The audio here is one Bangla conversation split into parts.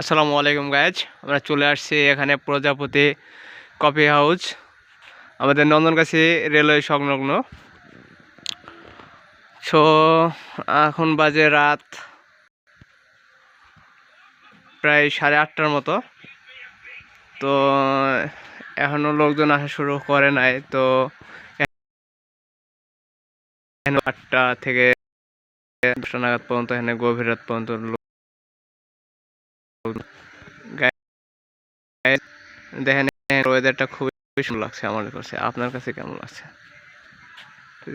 আসসালামু আলাইকুম গাইজ আমরা চলে আসছি এখানে প্রজাপতি কফি হাউস, আমাদের নন্দনকাছি রেলওয়ে সংলগ্ন। সো এখন বাজে রাত প্রায় সাড়ে আটটার মতো। তো এখনও লোকজন আসা শুরু করে নাই, তো আটটা থেকে দশটা নাগাদ পর্যন্ত, এখানে গভীর রাত পর্যন্ত দেখেন ওয়েদারটা খুবই সুন্দর লাগছে আমার কাছে। আপনার কাছে কেমন লাগছে?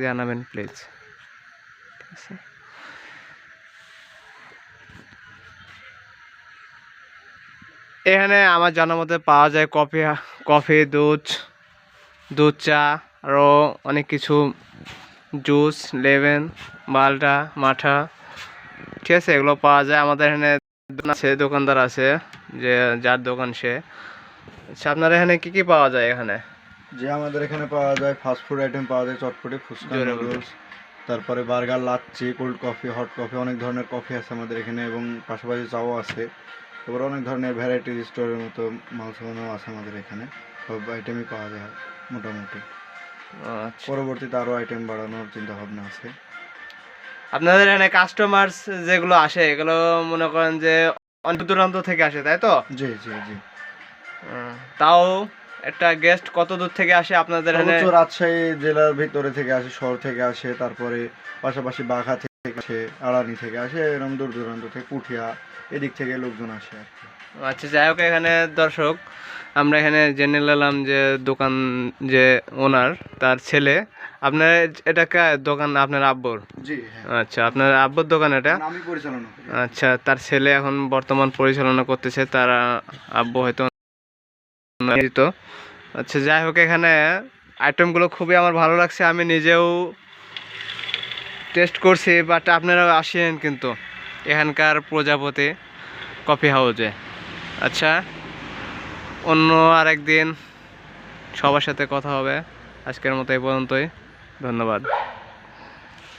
জানাবেন প্লিজ এখানে আমার জানার মধ্যে পাওয়া যায় কফি কফি, দুধ দুধ চা আরও অনেক কিছু। জুস লেমন মালটা, মাঠা। ঠিক আছে, এগুলো পাওয়া যায়। আমাদের এখানে আছে দোকানদার আছে যে যার দোকান সে। আচ্ছা আপনার এখানে কি কি পাওয়া যায় এখানে? যে আমাদের এখানে পাওয়া যায় ফাস্ট ফুড আইটেম পাওয়া যায় চটপটি ফুচকা নুডলস তারপরে burger lassi cold coffee hot coffee অনেক ধরনের কফি আছে আমাদের এখানে এবং পাশাপাশি চাও আছে। তারপরে অনেক ধরনের ভ্যারাইটি স্টোরের মতো মাল সামানও আছে আমাদের এখানে। সব আইটেমই পাওয়া যায় মোটামুটি। আচ্ছা। পরবর্তীতে আরও আইটেম বাড়ানোর চিন্তা ভাবনা আছে। আপনাদের এখানে কাস্টমার্স যেগুলো আসে এগুলো মনে করেন যে অনেক দূরান্ত থেকে আসে তাই তো? জি জি জি। তাও একটা গেস্ট কত দূর থেকে আসে আপনাদের এখানে? রাজশাহী জেলার ভিতরে থেকে আসে শহর থেকে আসে তারপরে পাশাপাশি বাঘা থেকে আসে আড়ানি থেকে আসে এরকম দূর দূরান্ত থেকে পুঠিয়া এদিক থেকে লোকজন আসে আর কি। আচ্ছা যাই হোক এখানে দর্শক আমরা এখানে জেনে নিলাম যে দোকান যে ওনার তার ছেলে। আপনার এটা দোকান? আপনার আব্বুর? হ্যাঁ। আচ্ছা আপনার আব্বুর দোকান এটা? আচ্ছা তার ছেলে এখন বর্তমান পরিচালনা করতেছে তার আব্বু হয়তো আচ্ছা যাই হোক এখানে আইটেমগুলো খুবই আমার ভালো লাগছে আমি নিজেও টেস্ট করছি বাট আপনারাও আসেন কিন্তু এখানকার প্রজাপতি কফি হাউসে আচ্ছা অন্য আরেক দিন সবার সাথে কথা হবে। আজকের মতো এই পর্যন্তই। ধন্যবাদ।